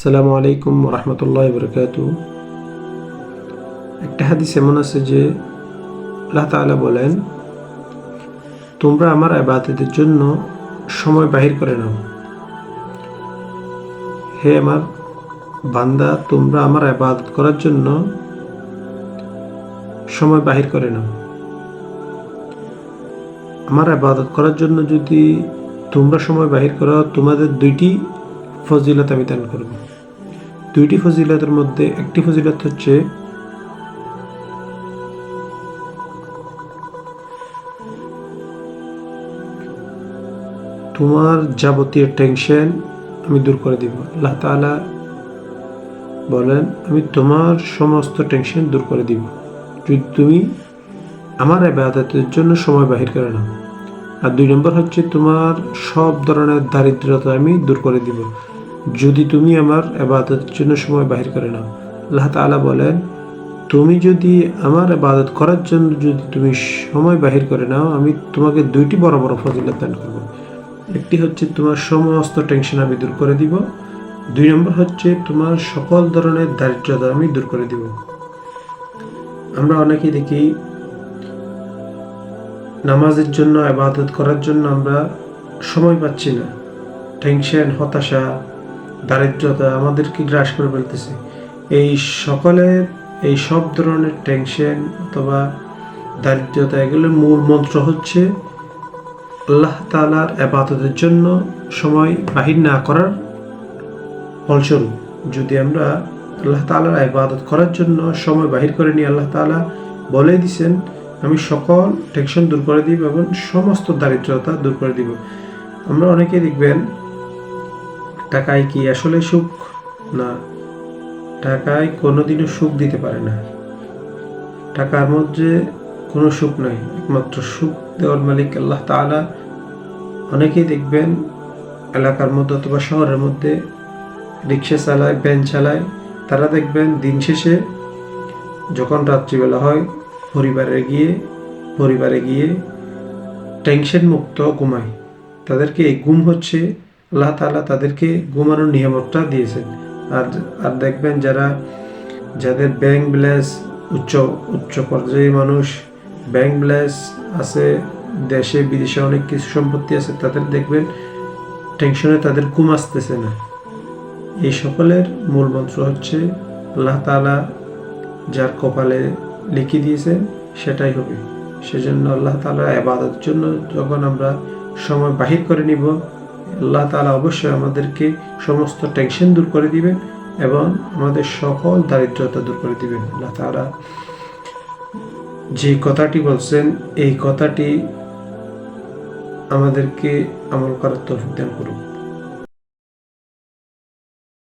আসসালামু আলাইকুম রহমতুল্লাহ বরকাত একটা হাদিস এমন আছে যে আল্লাহ তাআলা বলেন, তোমরা আমার আবাদতের জন্য সময় বাহির করে নাও। হে আমার বান্দা, তোমরা আমার আবাদত করার জন্য সময় বাহির করে নাও। আমার আবাদত করার জন্য যদি তোমরা সময় বাহির করো, তোমাদের দুইটি ফজিলত আমি দান করব। দুইটি ফজিলতের মধ্যে একটি ফজিলত হচ্ছে তোমার যাবতীয় টেনশন আমি দূর করে দিব। আল্লাহ তাআলা বলেন, আমি তোমার সমস্ত টেনশন দূর করে দিব। যদি তুমি আমার আবাদতের জন্য সময় বাহির করে নাও আর দুই নম্বর হচ্ছে তোমার সব ধরনের দারিদ্রতা আমি দূর করে দিব। যদি তুমি আমার আবাদতের জন্য সময় বাহির করে নাও। আল্লাহ তাআলা বলেন, তুমি যদি আমার আবাদত করার জন্য যদি তুমি সময় বাহির করে নাও, আমি তোমাকে দুইটি বড় বড় ফজিলত দান করব। একটি হচ্ছে তোমার সমস্ত টেনশন আমি দূর করে দিব। দুই নম্বর হচ্ছে তোমার সকল ধরনের দারিদ্রতা আমি দূর করে দিব। আমরা অনেকেই দেখি নামাজের জন্য আবাদত করার জন্য আমরা সময় পাচ্ছি না। টেনশন, হতাশা, দারিদ্রতা আমাদেরকে গ্রাস করে ফেলতেছে। এই সকলের, এই সব ধরনের টেনশন অথবা দারিদ্রতা, এগুলোর মূল মন্ত্র হচ্ছে আল্লাহ তালার আবাদতের জন্য সময় বাহির না করার ফলস্বরূপ। যদি আমরা আল্লাহ তালার আবাদত করার জন্য সময় বাহির করে নিয়ে আল্লাহ তালা বলে দিছেন আমি সকল টেকশন দূর করে দিব এবং সমস্ত দারিদ্রতা দূর করে দিব। আমরা অনেকেই দেখবেন, টাকায় কি আসলে সুখ? না, টাকায় কোনোদিনও সুখ দিতে পারে না। টাকার মধ্যে কোনো সুখ নাই, একমাত্র সুখ দেওয়ার মালিক আল্লাহ তাআলা। অনেকেই দেখবেন, এলাকার মধ্যে অথবা শহরের মধ্যে রিক্সা চালায়, ভ্যান চালায়। তারা দেখবেন, দিন শেষে যখন রাত্রিবেলা হয় পরিবারে গিয়ে পরিবারে গিয়ে টেনশন মুক্ত ঘুমায়। তাদেরকে এই ঘুম হচ্ছে, আল্লাহ তাআলা তাদেরকে ঘুমানোর নিয়ামতটা দিয়েছেন। আর আর দেখবেন যারা, যাদের ব্যাংক ব্যালেন্স উচ্চ উচ্চ পর্যায়ে মানুষ ব্যাংক ব্যালেন্স আছে, দেশে, বিদেশে অনেক কিছু সম্পত্তি আছে, তাদের দেখবেন টেনশনে তাদের ঘুম আসতেছে না। এই সকলের মূল মন্ত্র হচ্ছে, আল্লাহ তালা যার কপালে লিখে দিয়েছেন, সেটাই হবে। সেজন্য আল্লাহ তালা আবাদতের জন্য যখন আমরা সময় বাহির করে নিব, আল্লাহ তাআলা অবশ্যই আমাদেরকে সমস্ত টেনশন দূর করে দিবেন এবং আমাদের সকল দারিদ্রতা দূর করে দিবেন। আল্লাহ তাআলা যে কথাটি বলছেন, এই কথাটি আমাদেরকে আমল করার তৌফিক দান করুন